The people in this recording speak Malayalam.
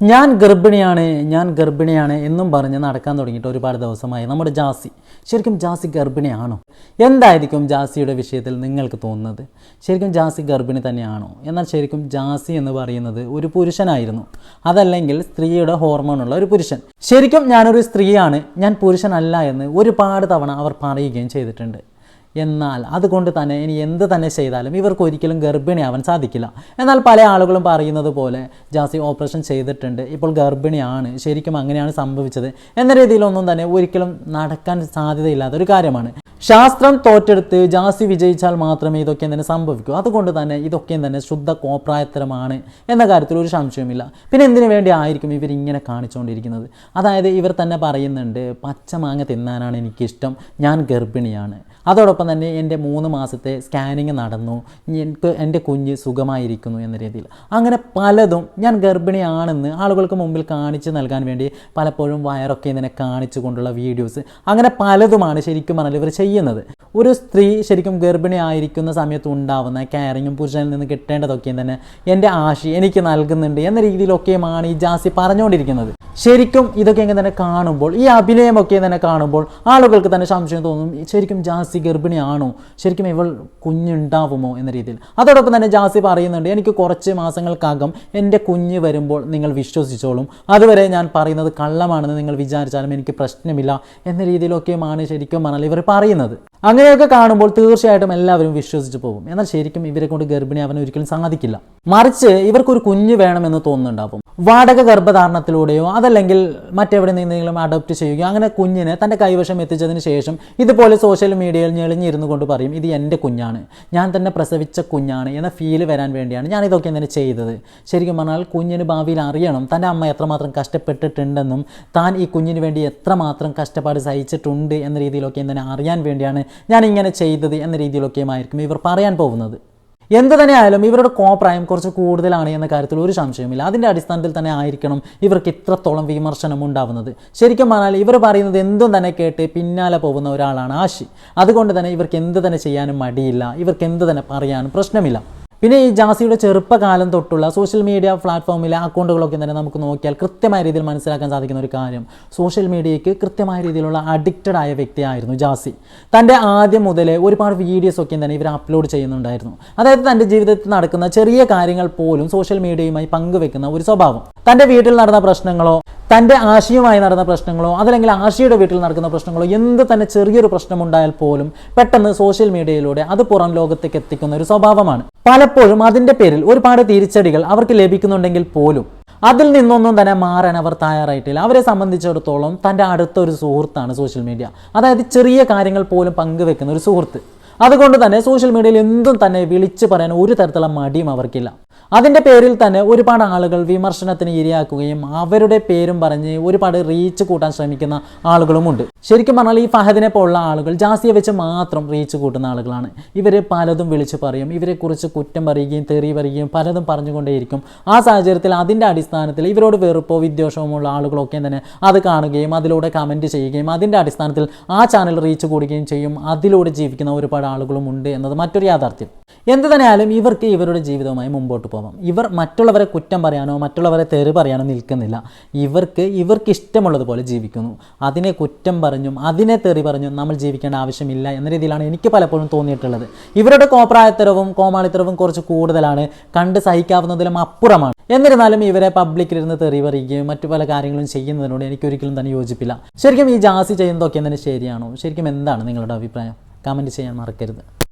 ഞാൻ ഗർഭിണിയാണ് ഞാൻ ഗർഭിണിയാണ് എന്നും പറഞ്ഞ് നടക്കാൻ തുടങ്ങിയിട്ട് ഒരുപാട് ദിവസമായി. നമ്മുടെ ജാസി ശരിക്കും ജാസി ഗർഭിണിയാണോ? എന്തായിരിക്കും ജാസിയുടെ വിഷയത്തിൽ നിങ്ങൾക്ക് തോന്നുന്നത്? ശരിക്കും ജാസി ഗർഭിണി തന്നെയാണോ? എന്നാൽ ശരിക്കും ജാസി എന്ന് പറയുന്നത് ഒരു പുരുഷനായിരുന്നു. അതല്ലെങ്കിൽ സ്ത്രീയുടെ ഹോർമോണുള്ള ഒരു പുരുഷൻ. ശരിക്കും ഞാനൊരു സ്ത്രീയാണ് ഞാൻ പുരുഷനല്ല എന്ന് ഒരുപാട് തവണ അവർ പറയുകയും ചെയ്തിട്ടുണ്ട്. എന്നാൽ അതുകൊണ്ട് തന്നെ ഇനി എന്ത് തന്നെ ചെയ്താലും ഇവർക്ക് ഒരിക്കലും ഗർഭിണിയാവാൻ സാധിക്കില്ല. എന്നാൽ പല ആളുകളും പറയുന്നത് പോലെ ജാസി ഓപ്പറേഷൻ ചെയ്തിട്ടുണ്ട് ഇപ്പോൾ ഗർഭിണിയാണ് ശരിക്കും അങ്ങനെയാണ് സംഭവിച്ചത് എന്ന രീതിയിലൊന്നും തന്നെ ഒരിക്കലും നടക്കാൻ സാധ്യതയില്ലാത്ത ഒരു കാര്യമാണ്. ശാസ്ത്രം തോറ്റെടുത്ത് ജാസി വിജയിച്ചാൽ മാത്രമേ ഇതൊക്കെ തന്നെ സംഭവിക്കൂ. അതുകൊണ്ട് തന്നെ ഇതൊക്കെയും തന്നെ ശുദ്ധ കോപ്രായത്തരമാണ് എന്ന കാര്യത്തിൽ ഒരു സംശയവുമില്ല. പിന്നെ എന്തിനു വേണ്ടി ആയിരിക്കും ഇവർ ഇങ്ങനെ കാണിച്ചുകൊണ്ടിരിക്കുന്നത്? അതായത് ഇവർ തന്നെ പറയുന്നുണ്ട് പച്ചമാങ്ങ തിന്നാനാണ് എനിക്കിഷ്ടം. ഞാൻ ഗർഭിണിയാണ്. അതോടൊപ്പം തന്നെ എന്റെ മൂന്ന് മാസത്തെ സ്കാനിങ് നടന്നു. എനിക്ക് എന്റെ കുഞ്ഞ് സുഖമായിരിക്കുന്നു എന്ന രീതിയിൽ. അങ്ങനെ പലതും ഞാൻ ഗർഭിണിയാണെന്ന് ആളുകൾക്ക് മുമ്പിൽ കാണിച്ചു നൽകാൻ വേണ്ടി പലപ്പോഴും വയറൊക്കെ ഇതിനെ കാണിച്ചു കൊണ്ടുള്ള വീഡിയോസ്. അങ്ങനെ പലതുമാണ് ശരിക്കും പറഞ്ഞാൽ ഇവർ ചെയ്യുന്നത്. ഒരു സ്ത്രീ ശരിക്കും ഗർഭിണി ആയിരിക്കുന്ന സമയത്ത് ഉണ്ടാവുന്ന കെയറിങ്ങും പുരുഷനിൽ നിന്ന് കിട്ടേണ്ടതൊക്കെയും തന്നെ എന്റെ ആശി എനിക്ക് നൽകുന്നുണ്ട് എന്ന രീതിയിലൊക്കെയുമാണ് ഈ ജാസി പറഞ്ഞുകൊണ്ടിരിക്കുന്നത്. ശരിക്കും ഇതൊക്കെ ഇങ്ങനെ തന്നെ കാണുമ്പോൾ ഈ അഭിനയമൊക്കെ തന്നെ കാണുമ്പോൾ ആളുകൾക്ക് തന്നെ സംശയം തോന്നും ശരിക്കും ജാസി ഗർഭിണിയാണോ? ശരിക്കും ഇവൾ കുഞ്ഞുണ്ടാവുമോ എന്ന രീതിയിൽ. അതോടൊപ്പം തന്നെ ജാസി പറയുന്നുണ്ട് എനിക്ക് കുറച്ച് മാസങ്ങൾക്കകം എന്റെ കുഞ്ഞ് വരുമ്പോൾ നിങ്ങൾ വിശ്വസിച്ചോളും. അതുവരെ ഞാൻ പറയുന്നത് കള്ളമാണെന്ന് നിങ്ങൾ വിചാരിച്ചാലും എനിക്ക് പ്രശ്നമില്ല എന്ന രീതിയിലൊക്കെയുമാണ് ശരിക്കും പറഞ്ഞാൽ ഇവർ പറയുന്നത്. അങ്ങനെയൊക്കെ കാണുമ്പോൾ തീർച്ചയായിട്ടും എല്ലാവരും വിശ്വസിച്ച് പോകും. എന്നാൽ ശരിക്കും ഇവരെ കൊണ്ട് ഗർഭിണിയാവാൻ ഒരിക്കലും സാധിക്കില്ല. മറിച്ച് ഇവർക്കൊരു കുഞ്ഞ് വേണമെന്ന് തോന്നുന്നുണ്ടാവും. വാടക ഗർഭധാരണത്തിലൂടെയോ അതല്ലെങ്കിൽ മറ്റെവിടെ നിന്നെങ്കിലും അഡോപ്റ്റ് ചെയ്യുകയോ അങ്ങനെ കുഞ്ഞിനെ തന്റെ കൈവശം എത്തിച്ചതിന് ശേഷം ഇതുപോലെ സോഷ്യൽ മീഡിയയിൽ ഞെളിഞ്ഞിരുന്നു കൊണ്ട് പറയും ഇത് എന്റെ കുഞ്ഞാണ്. ഞാൻ തന്നെ പ്രസവിച്ച കുഞ്ഞാണ് എന്ന ഫീൽ വരാൻ വേണ്ടിയാണ് ഞാൻ ഇതൊക്കെ തന്നെ ചെയ്തത്. ശരിക്കും പറഞ്ഞാൽ കുഞ്ഞിന് ഭാവിയിൽ അറിയണം തന്റെ അമ്മ എത്രമാത്രം കഷ്ടപ്പെട്ടിട്ടുണ്ടെന്നും താൻ ഈ കുഞ്ഞിന് വേണ്ടി എത്രമാത്രം കഷ്ടപ്പാട് സഹിച്ചിട്ടുണ്ട് എന്ന രീതിയിലൊക്കെ തന്നെ അറിയാൻ വേണ്ടിയാണ് ഞാൻ ഇങ്ങനെ ചെയ്തത് എന്ന രീതിയിലൊക്കെയുമായിരിക്കും ഇവർ പറയാൻ പോകുന്നത്. എന്ത് തന്നെയായാലും ഇവരുടെ കോപ്രായം കുറച്ച് കൂടുതലാണ് എന്ന കാര്യത്തിൽ ഒരു സംശയവുമില്ല. അതിന്റെ അടിസ്ഥാനത്തിൽ തന്നെ ആയിരിക്കണം ഇവർക്ക് ഇത്രത്തോളം വിമർശനം ഉണ്ടാവുന്നത്. ശരിക്കും പറഞ്ഞാൽ ഇവർ പറയുന്നത് എന്തും തന്നെ കേട്ട് പിന്നാലെ പോകുന്ന ഒരാളാണ് ആശി. അതുകൊണ്ട് തന്നെ ഇവർക്ക് എന്ത് തന്നെ ചെയ്യാനും മടിയില്ല. ഇവർക്ക് എന്ത് തന്നെ പറയാനും പ്രശ്നമില്ല. പിന്നെ ഈ ജാസിയുടെ ചെറുപ്പകാലം തൊട്ടുള്ള സോഷ്യൽ മീഡിയ പ്ലാറ്റ്ഫോമിലെ അക്കൗണ്ടുകളൊക്കെ തന്നെ നമുക്ക് നോക്കിയാൽ കൃത്യമായ രീതിയിൽ മനസ്സിലാക്കാൻ സാധിക്കുന്ന ഒരു കാര്യം. സോഷ്യൽ മീഡിയയ്ക്ക് കൃത്യമായ രീതിയിലുള്ള അഡിക്റ്റഡ് ആയ വ്യക്തിയായിരുന്നു ജാസി. തന്റെ ആദ്യം മുതലേ ഒരുപാട് വീഡിയോസ് ഒക്കെ തന്നെ ഇവർ അപ്ലോഡ് ചെയ്യുന്നുണ്ടായിരുന്നു. അതായത് തന്റെ ജീവിതത്തിൽ നടക്കുന്ന ചെറിയ കാര്യങ്ങൾ പോലും സോഷ്യൽ മീഡിയയുമായി പങ്കുവെക്കുന്ന ഒരു സ്വഭാവം. തന്റെ വീട്ടിൽ നടന്ന പ്രശ്നങ്ങളോ തന്റെ ആശയുമായി നടന്ന പ്രശ്നങ്ങളോ അതല്ലെങ്കിൽ ആശയുടെ വീട്ടിൽ നടക്കുന്ന പ്രശ്നങ്ങളോ എന്ത് തന്നെ ചെറിയൊരു പ്രശ്നമുണ്ടായാൽ പോലും പെട്ടെന്ന് സോഷ്യൽ മീഡിയയിലൂടെ അത് പുറം ലോകത്തേക്ക് എത്തിക്കുന്ന ഒരു സ്വഭാവമാണ്. പലപ്പോഴും അതിന്റെ പേരിൽ ഒരുപാട് തിരിച്ചടികൾ അവർക്ക് ലഭിക്കുന്നുണ്ടെങ്കിൽ പോലും അതിൽ നിന്നൊന്നും തന്നെ മാറാൻ അവർ തയ്യാറായിട്ടില്ല. അവരെ സംബന്ധിച്ചിടത്തോളം തന്റെ അടുത്തൊരു സുഹൃത്താണ് സോഷ്യൽ മീഡിയ. അതായത് ചെറിയ കാര്യങ്ങൾ പോലും പങ്കുവെക്കുന്ന ഒരു സുഹൃത്ത്. അതുകൊണ്ട് തന്നെ സോഷ്യൽ മീഡിയയിൽ എന്തും തന്നെ വിളിച്ചു പറയാൻ ഒരു തരത്തിലുള്ള മടിയും അവർക്കില്ല. അതിന്റെ പേരിൽ തന്നെ ഒരുപാട് ആളുകൾ വിമർശനത്തിന് ഇരയാക്കുകയും അവരുടെ പേരും പറഞ്ഞ് ഒരുപാട് റീച്ച് കൂട്ടാൻ ശ്രമിക്കുന്ന ആളുകളുമുണ്ട്. ശരിക്കും പറഞ്ഞാൽ ഈ ഫഹദിനെ പോലുള്ള ആളുകൾ ജാസിയെ വെച്ച് മാത്രം റീച്ച് കൂട്ടുന്ന ആളുകളാണ്. ഇവർ പലതും വിളിച്ചു പറയും ഇവരെക്കുറിച്ച് കുറ്റം പറയുകയും തെറി പറയുകയും പലതും പറഞ്ഞുകൊണ്ടേയിരിക്കും. ആ സാഹചര്യത്തിൽ അതിന്റെ അടിസ്ഥാനത്തിൽ ഇവരോട് വെറുപ്പോ വിദ്വേഷവുമുള്ള ആളുകളൊക്കെ തന്നെ അത് കാണുകയും അതിലൂടെ കമന്റ് ചെയ്യുകയും അതിന്റെ അടിസ്ഥാനത്തിൽ ആ ചാനൽ റീച്ച് കൂടുകയും ചെയ്യും. അതിലൂടെ ജീവിക്കുന്ന ഒരുപാട് ആളുകളുമുണ്ട് എന്നത് മറ്റൊരു യാഥാർത്ഥ്യം. എന്ത് തന്നെയായാലും ഇവർക്ക് ഇവരുടെ ജീവിതവുമായി മുമ്പോട്ട് പോകാം ഇവർ മറ്റുള്ളവരെ കുറ്റം പറയാനോ മറ്റുള്ളവരെ തെറി പറയാനോ നിൽക്കുന്നില്ല. ഇവർക്ക് ഇവർക്ക് ഇഷ്ടമുള്ളതുപോലെ ജീവിക്കുന്നു. അതിനെ കുറ്റം പറഞ്ഞും അതിനെ തെറി പറഞ്ഞും നമ്മൾ ജീവിക്കേണ്ട ആവശ്യമില്ല എന്ന രീതിയിലാണ് എനിക്ക് പലപ്പോഴും തോന്നിയിട്ടുള്ളത്. ഇവരുടെ കോപ്രായത്തരവും കോമാളിത്തരവും കുറച്ച് കൂടുതലാണ്. കണ്ട് സഹിക്കാവുന്നതിലും അപ്പുറമാണ്. എന്നിരുന്നാലും ഇവരെ പബ്ലിക്കിലിരുന്ന് തെറി പറയുകയും മറ്റു പല കാര്യങ്ങളും ചെയ്യുന്നതിനോട് എനിക്ക് ഒരിക്കലും തന്നെ യോജിപ്പില്ല. ശരിക്കും ഈ ജാസി ചെയ്യുന്നതൊക്കെ തന്നെ ശരിയാണോ? ശരിക്കും എന്താണ് നിങ്ങളുടെ അഭിപ്രായം? കമന്റ് ചെയ്യാൻ മറക്കരുത്.